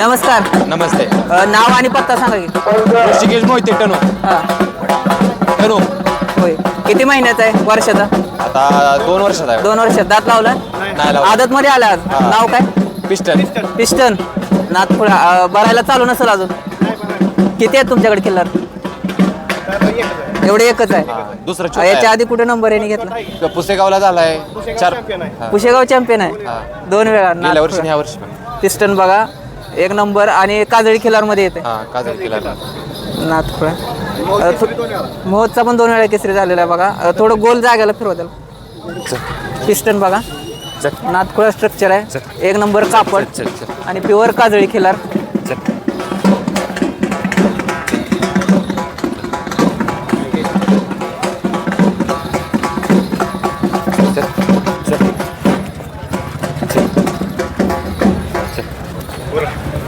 नमस्कार. नमस्ते. अ, नाव आणि पत्ता सांगा की. ऋषिकेश मोहिते टनो. हा. टनो. होय. किती महिन्याचा आहे वर्षाचा? आता दोन वर्षात आहे. दोन वर्षात. दात लावला नाही लावला. आदत मध्ये आला आज. हा. नाव काय? पिस्टन. पिस्टन. नाथपुरा अ, भरायला चालू नसेल अजून? किती आहेत तुमच्याकडे किल्लर एवढे एकच आहे. हा, दुसरं याच्या. आधी कुठे नंबर यांनी घेतला? पुसेगावला झालाय. चार. हा. पुशेगाव चॅम्पियन आहे. हा. दोन वेळा गेल्या वर्षी आणि नाथपुरा. ह्या वर्षी पण. पिस्टन बघा. एक नंबर आणि काजळी खिलारमध्ये येते. हा काजल किल्ला पण दोन वेळा केसरी झालेला आहे बघा. अ, थोडं गोल जागेला फिरवा त्याला. पिस्टन बघा. नाथखुळा स्ट्रक्चर आहे. एक नंबर कापड चल, चल. आणि प्युअर काजळी खिलार. Bora.